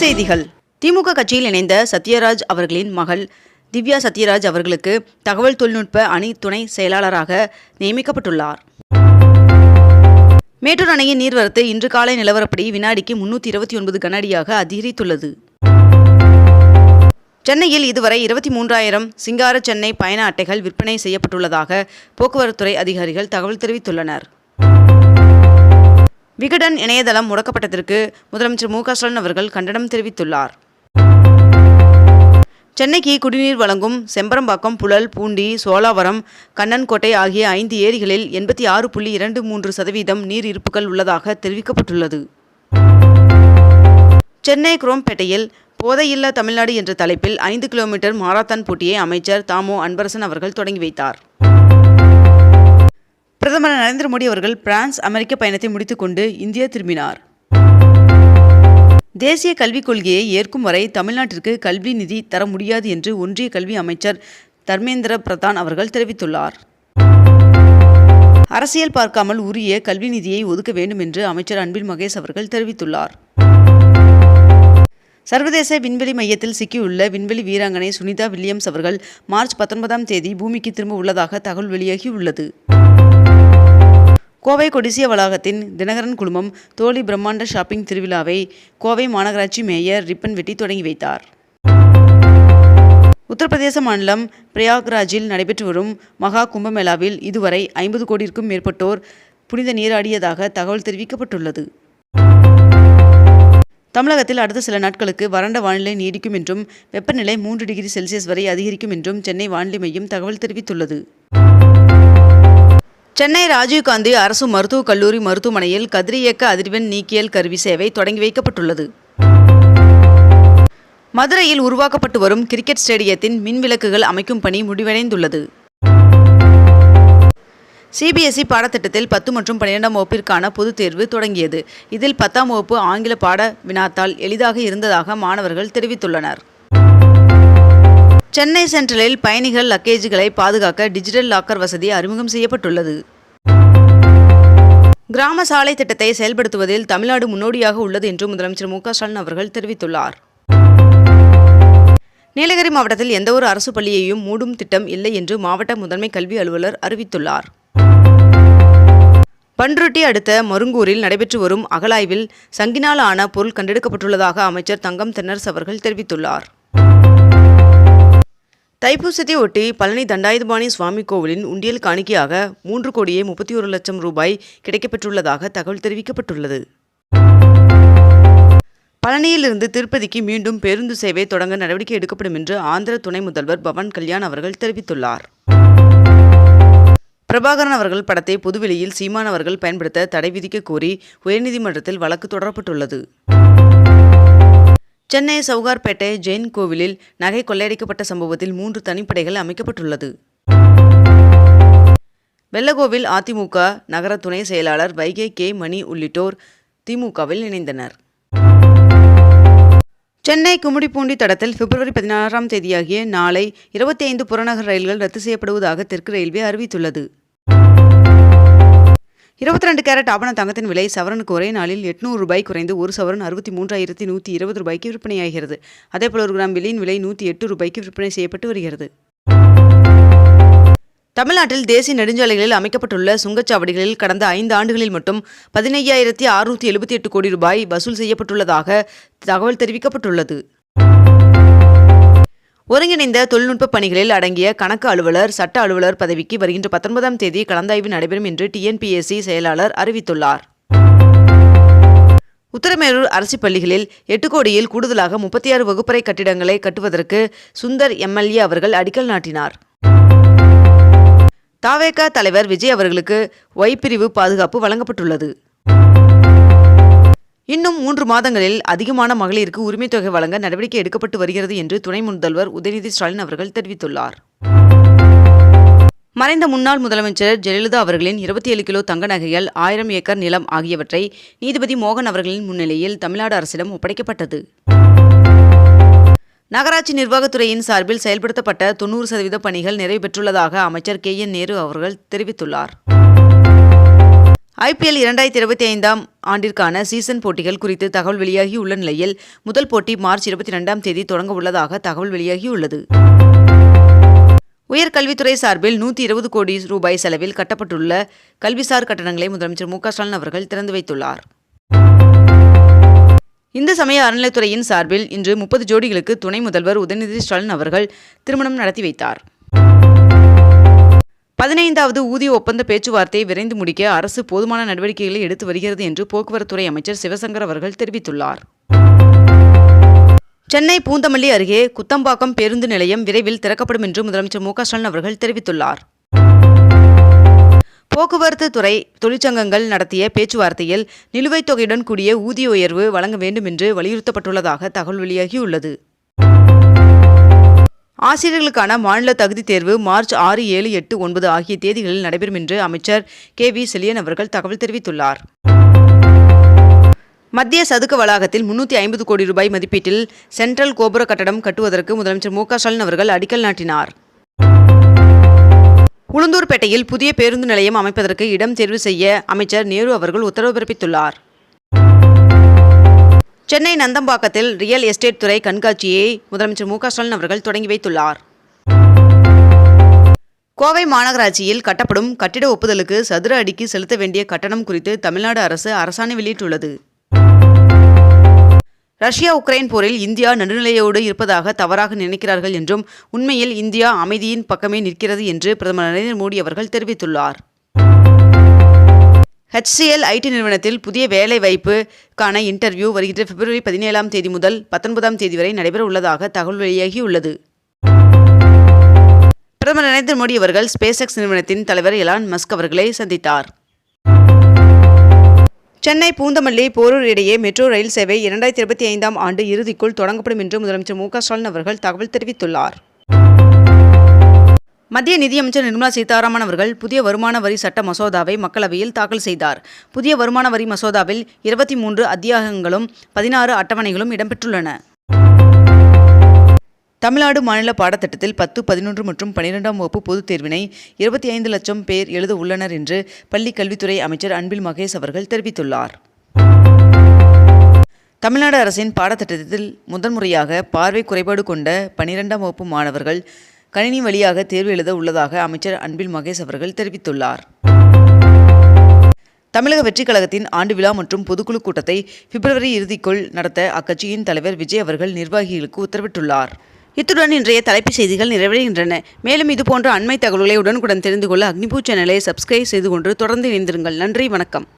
செய்திகள். திமுக கட்சியில் இணைந்த சத்யராஜ் அவர்களின் மகள் திவ்யா சத்யராஜ் அவர்களுக்கு தகவல் தொழில்நுட்ப அணி துணை செயலாளராக நியமிக்கப்பட்டுள்ளார். மேட்டூர் அணையின் நீர்வரத்து இன்று காலை நிலவரப்படி வினாடிக்கு முன்னூற்றி இருபத்தி ஒன்பது கனஅடியாக அதிகரித்துள்ளது. சென்னையில் இதுவரை இருபத்தி மூன்றாயிரம் சிங்கார சென்னை பயண அட்டைகள் விற்பனை செய்யப்பட்டுள்ளதாக போக்குவரத்துறை அதிகாரிகள் தகவல் தெரிவித்துள்ளனர். விகடன் இணையதளம் முடக்கப்பட்டதற்கு முதலமைச்சர் மு ஸ்டாலின் அவர்கள் கண்டனம் தெரிவித்துள்ளார். சென்னைக்கு குடிநீர் வழங்கும் செம்பரம்பாக்கம் புழல் பூண்டி சோலாவரம் கண்ணன்கோட்டை ஆகிய ஐந்து ஏரிகளில் எண்பத்தி ஆறு புள்ளி இரண்டு மூன்று சதவீதம் நீர் இருப்புகள் உள்ளதாக தெரிவிக்கப்பட்டுள்ளது. சென்னை குரோம்பேட்டையில் போதையில்லா தமிழ்நாடு என்ற தலைப்பில் ஐந்து கிலோமீட்டர் மாரத்தான் போட்டியை அமைச்சர் தாமோ அன்பரசன் அவர்கள் தொடங்கி வைத்தார். பிரதமர் நரேந்திர மோடி அவர்கள் பிரான்ஸ் அமெரிக்க பயணத்தை முடித்துக்கொண்டு இந்தியா திரும்பினார். தேசிய கல்விக் கொள்கையை ஏற்கும் வரை தமிழ்நாட்டிற்கு கல்வி நிதி தர முடியாது என்று ஒன்றிய கல்வி அமைச்சர் தர்மேந்திர பிரதான் அவர்கள் தெரிவித்துள்ளார். அரசியல் பார்க்காமல் உரிய கல்வி நிதியை ஒதுக்க வேண்டும் என்று அமைச்சர் அன்பில் மகேஷ் அவர்கள் தெரிவித்துள்ளார். சர்வதேச விண்வெளி மையத்தில் சிக்கியுள்ள விண்வெளி வீராங்கனை சுனிதா வில்லியம்ஸ் அவர்கள் மார்ச் பத்தொன்பதாம் தேதி பூமிக்கு திரும்ப உள்ளதாக தகவல் வெளியாகியுள்ளது. கோவை கொடிசிய வளாகத்தின் தினகரன் குழுமம் தோழி பிரம்மாண்ட ஷாப்பிங் திருவிழாவை கோவை மாநகராட்சி மேயர் ரிப்பன் வெட்டி தொடங்கி வைத்தார். உத்தரப்பிரதேச மாநிலம் பிரயாக்ராஜில் நடைபெற்று வரும் மகா கும்பமேளாவில் இதுவரை ஐம்பது கோடிக்கும் மேற்பட்டோர் புனித நீராடியதாக தகவல் தெரிவிக்கப்பட்டுள்ளது. தமிழகத்தில் அடுத்த சில நாட்களுக்கு வறண்ட வானிலை நீடிக்கும் என்றும் வெப்பநிலை மூன்று டிகிரி செல்சியஸ் வரை அதிகரிக்கும் என்றும் சென்னை வானிலை மையம் தகவல் தெரிவித்துள்ளது. சென்னை ராஜீவ்காந்தி அரசு மருத்துவக் கல்லூரி மருத்துவமனையில் கதிரியக்க அதிர்வெண் நீக்கியல் கருவி சேவை தொடங்கி வைக்கப்பட்டுள்ளது. மதுரையில் உருவாக்கப்பட்டு வரும் கிரிக்கெட் ஸ்டேடியத்தின் மின் விளக்குகள் அமைக்கும் பணி முடிவடைந்துள்ளது. சிபிஎஸ்இ பாடத்திட்டத்தில் பத்து மற்றும் பன்னிரெண்டாம் வகுப்பிற்கான பொதுத் தேர்வு தொடங்கியது. இதில் பத்தாம் வகுப்பு ஆங்கில பாட வினாத்தால் எளிதாக இருந்ததாக மாணவர்கள் தெரிவித்துள்ளனர். சென்னை சென்ட்ரலில் பயணிகள் லக்கேஜுகளை பாதுகாக்க டிஜிட்டல் லாக்கர் வசதி அறிமுகம் செய்யப்பட்டுள்ளது. கிராம சாலை திட்டத்தை செயல்படுத்துவதில் தமிழ்நாடு முன்னோடியாக உள்ளது என்று முதலமைச்சர் மு ஸ்டாலின் அவர்கள் தெரிவித்துள்ளார். நீலகிரி மாவட்டத்தில் எந்தவொரு அரசு பள்ளியையும் மூடும் திட்டம் இல்லை என்று மாவட்ட முதன்மை கல்வி அலுவலர் அறிவித்துள்ளார். பன்ருட்டி அடுத்த மருங்கூரில் நடைபெற்று வரும் அகலாய்வில் சங்கினால் ஆன பொருள் கண்டெடுக்கப்பட்டுள்ளதாக அமைச்சர் தங்கம் தென்னரசு அவர்கள் தெரிவித்துள்ளார். தைப்பூசத்தை ஒட்டி பழனி தண்டாயுதபாணி சுவாமி கோவிலின் உண்டியல் காணிக்கையாக மூன்று கோடியே முப்பத்தி ஒரு லட்சம் ரூபாய் கிடைக்கப்பெற்றுள்ளதாக தகவல் தெரிவிக்கப்பட்டுள்ளது. பழனியிலிருந்து திருப்பதிக்கு மீண்டும் பேருந்து சேவை தொடங்க நடவடிக்கை எடுக்கப்படும் என்று ஆந்திர துணை முதல்வர் பவன் கல்யாண் அவர்கள் தெரிவித்துள்ளார். பிரபாகரன் அவர்கள் படத்தை பொதுவெளியில் சீமான் அவர்கள் பயன்படுத்த தடை விதிக்க கோரி உயர்நீதிமன்றத்தில் வழக்கு தொடரப்பட்டுள்ளது. சென்னை சவுகார்பேட்டை ஜெயின் கோவிலில் நகை கொள்ளையடிக்கப்பட்ட சம்பவத்தில் மூன்று தனிப்படைகள் அமைக்கப்பட்டுள்ளது. வெள்ளகோவில் அதிமுக நகர துணை செயலாளர் வைகே கே மணி உள்ளிட்டோர் திமுகவில் இணைந்தனர். சென்னை கும்மிடிப்பூண்டி தடத்தில் பிப்ரவரி பதினாறாம் தேதியாகிய நாளை இருபத்தி ஐந்து புறநகர் ரயில்கள் ரத்து செய்யப்படுவதாக தெற்கு ரயில்வே அறிவித்துள்ளது. இருபத்தி ரெண்டு கேரட் ஆபண தங்கத்தின் விலை சவரனுக்கு ஒரே நாளில் எட்நூறு ரூபாய் குறைந்து ஒரு சவரன் அறுபத்தி மூன்றாயிரத்தி நூற்றி இருபது ரூபாய்க்கு விற்பனையாகிறது அதேபோல் ஒரு கிராம் வெள்ளியின் விலை நூற்றி எட்டு ரூபாய்க்கு விற்பனை செய்யப்பட்டு வருகிறது. தமிழ்நாட்டில் தேசிய நெடுஞ்சாலைகளில் அமைக்கப்பட்டுள்ள சுங்கச்சாவடிகளில் கடந்த ஐந்து ஆண்டுகளில் மட்டும் பதினையாயிரத்தி அறுநூற்றி எழுபத்தி எட்டு கோடி ரூபாய் வசூல் செய்யப்பட்டுள்ளதாக தகவல் தெரிவிக்கப்பட்டுள்ளது. ஒருங்கிணைந்த தொழில்நுட்ப பணிகளில் அடங்கிய கணக்கு அலுவலர் சட்ட அலுவலர் பதவிக்கு வருகின்ற பத்தொன்பதாம் தேதி கலந்தாய்வு நடைபெறும் என்று டிஎன்பிஎஸ்சி செயலாளர் அறிவித்துள்ளார். உத்தரமேரூர் அரசு பள்ளிகளில் எட்டு கோடியில் கூடுதலாக முப்பத்தி ஆறு வகுப்பறை கட்டிடங்களை கட்டுவதற்கு சுந்தர் எம்எல்ஏ அவர்கள் அடிக்கல் நாட்டினார். தாவேக தலைவர் விஜய் அவர்களுக்கு ஒய் பிரிவு பாதுகாப்பு வழங்கப்பட்டுள்ளது. இன்னும் மூன்று மாதங்களில் அதிகமான மகளிருக்கு உரிமைத் தொகை வழங்க நடவடிக்கை எடுக்கப்பட்டு வருகிறது என்று துணை முதல்வர் உதயநிதி ஸ்டாலின் அவர்கள் தெரிவித்துள்ளார். மறைந்த முன்னாள் முதலமைச்சர் ஜெயலலிதா அவர்களின் இருபத்தி ஏழு கிலோ தங்க நகைகள் ஆயிரம் ஏக்கர் நிலம் ஆகியவற்றை நீதிபதி மோகன் அவர்களின் முன்னிலையில் தமிழ்நாடு அரசிடம் ஒப்படைக்கப்பட்டது. நகராட்சி நிர்வாகத்துறையின் சார்பில் செயல்படுத்தப்பட்ட தொண்ணூறு சதவீத பணிகள் நிறைவு பெற்றுள்ளதாக அமைச்சர் கே என் நேரு அவர்கள் தெரிவித்துள்ளார். ஐபிஎல் இரண்டாயிரத்தி இருபத்தி ஐந்தாம் ஆண்டிற்கான சீசன் போட்டிகள் குறித்து தகவல் வெளியாகியுள்ள நிலையில் முதல் போட்டி மார்ச் இருபத்தி ரெண்டாம் தேதி தொடங்க உள்ளதாக தகவல் வெளியாகியுள்ளது. உயர்கல்வித்துறை சார்பில் நூற்றி இருபது கோடி ரூபாய் செலவில் கட்டப்பட்டுள்ள கல்விசார் கட்டணங்களை முதலமைச்சர் மு ஸ்டாலின் அவர்கள் திறந்து வைத்துள்ளார். இந்து சமய அறநிலைத்துறையின் சார்பில் இன்று முப்பது ஜோடிகளுக்கு துணை முதல்வர் உதயநிதி ஸ்டாலின் அவர்கள் திருமணம் நடத்தி வைத்தார். பதினைந்தாவது ஊதிய ஒப்பந்த பேச்சுவார்த்தையை விரைந்து முடிக்க அரசு போதுமான நடவடிக்கைகளை எடுத்து வருகிறது என்று போக்குவரத்துறை அமைச்சர் சிவசங்கர் அவர்கள் தெரிவித்துள்ளார். சென்னை பூந்தமல்லி அருகே குத்தம்பாக்கம் பேருந்து நிலையம் விரைவில் திறக்கப்படும் என்று முதலமைச்சர் மு ஸ்டாலின் அவர்கள் தெரிவித்துள்ளார். போக்குவரத்து துறை தொழிற்சங்கங்கள் நடத்திய பேச்சுவார்த்தையில் நிலுவைத் தொகையுடன் கூடிய ஊதிய உயர்வு வழங்க வேண்டும் என்று வலியுறுத்தப்பட்டுள்ளதாக தகவல் வெளியாகியுள்ளது. ஆசிரியர்களுக்கான மாநில தகுதித் தேர்வு மார்ச் ஆறு ஏழு எட்டு ஒன்பது ஆகிய தேதிகளில் நடைபெறும் என்று அமைச்சர் கே. வி. செலியன் அவர்கள் தகவல் தெரிவித்துள்ளார். மத்திய சதுக்க வளாகத்தில் முன்னூற்றி ஐம்பது கோடி ரூபாய் மதிப்பீட்டில் சென்ட்ரல் கோபுர கட்டடம் கட்டுவதற்கு முதலமைச்சர் மு ஸ்டாலின் அவர்கள் அடிக்கல் நாட்டினார். உளுந்தூர்பேட்டையில் புதிய பேருந்து நிலையம் அமைப்பதற்கு இடம் தேர்வு செய்ய அமைச்சர் நேரு அவர்கள் உத்தரவு பிறப்பித்துள்ளார். சென்னை நந்தம்பாக்கத்தில் ரியல் எஸ்டேட் துறை கண்காட்சியை முதலமைச்சர் மு க ஸ்டாலின் அவர்கள் தொடங்கி வைத்துள்ளார். கோவை மாநகராட்சியில் கட்டப்படும் கட்டிட ஒப்புதலுக்கு சதுர அடிக்கு செலுத்த வேண்டிய கட்டணம் குறித்து தமிழ்நாடு அரசு அரசாணை வெளியிட்டுள்ளது. ரஷ்யா உக்ரைன் போரில் இந்தியா நடுநிலையோடு இருப்பதாக தவறாக நினைக்கிறார்கள் என்றும் உண்மையில் இந்தியா அமைதியின் பக்கமே நிற்கிறது என்று பிரதமர் நரேந்திர மோடி அவர்கள் தெரிவித்துள்ளார். ஹெச்சிஎல் ஐடி நிறுவனத்தில் புதிய வேலை வாய்ப்புக்கான இன்டர்வியூ வருகின்ற பிப்ரவரி பதினேழாம் தேதி முதல் பத்தொன்பதாம் தேதி வரை நடைபெற உள்ளதாக தகவல் வெளியாகியுள்ளது பிரதமர் நரேந்திர மோடி அவர்கள் ஸ்பேஸ் எக்ஸ் நிறுவனத்தின் தலைவர் எலான் மஸ்க் அவர்களை சந்தித்தார். சென்னை பூந்தமல்லி போரூர் இடையே மெட்ரோ ரயில் சேவை இரண்டாயிரத்தி இருபத்தி ஐந்தாம் ஆண்டு இறுதிக்குள் தொடங்கப்படும் என்று முதலமைச்சர் மு க ஸ்டாலின் அவர்கள் தகவல் தெரிவித்துள்ளார். மத்திய நிதியமைச்சர் நிர்மலா சீதாராமன் அவர்கள் புதிய வருமான வரி சட்ட மசோதாவை மக்களவையில் தாக்கல் செய்தார். புதிய வருமான வரி மசோதாவில் இருபத்தி மூன்று அத்தியாகங்களும் பதினாறு அட்டவணைகளும் இடம்பெற்றுள்ளன. தமிழ்நாடு மாநில பாடத்திட்டத்தில் பத்து பதினொன்று மற்றும் பனிரெண்டாம் வகுப்பு பொதுத் தேர்வினை இருபத்தி ஐந்து லட்சம் பேர் எழுத உள்ளனர் என்று பள்ளிக் கல்வித்துறை அமைச்சர் அன்பில் மகேஷ் அவர்கள் தெரிவித்துள்ளார். தமிழ்நாடு அரசின் பாடத்திட்டத்தில் முதன்முறையாக பார்வை குறைபாடு கொண்ட பனிரெண்டாம் வகுப்பு மாணவர்கள் கணினி வழியாக தேர்வு எழுத உள்ளதாக அமைச்சர் அன்பில் மகேஷ் அவர்கள் தெரிவித்துள்ளார். தமிழக வெற்றிக் கழகத்தின் ஆண்டு விழா மற்றும் பொதுக்குழு கூட்டத்தை பிப்ரவரி இறுதிக்குள் நடத்த அக்கட்சியின் தலைவர் விஜய் அவர்கள் நிர்வாகிகளுக்கு உத்தரவிட்டுள்ளார். இத்துடன் இன்றைய தலைப்புச் செய்திகள் நிறைவடைகின்றன. மேலும் இதுபோன்ற அண்மை தகவல்களை உடனுக்குடன் தெரிந்து கொள்ள அக்னிபூ சேனலை சப்ஸ்கிரைப் செய்து கொண்டு தொடர்ந்து இணைந்திருங்கள். நன்றி வணக்கம்.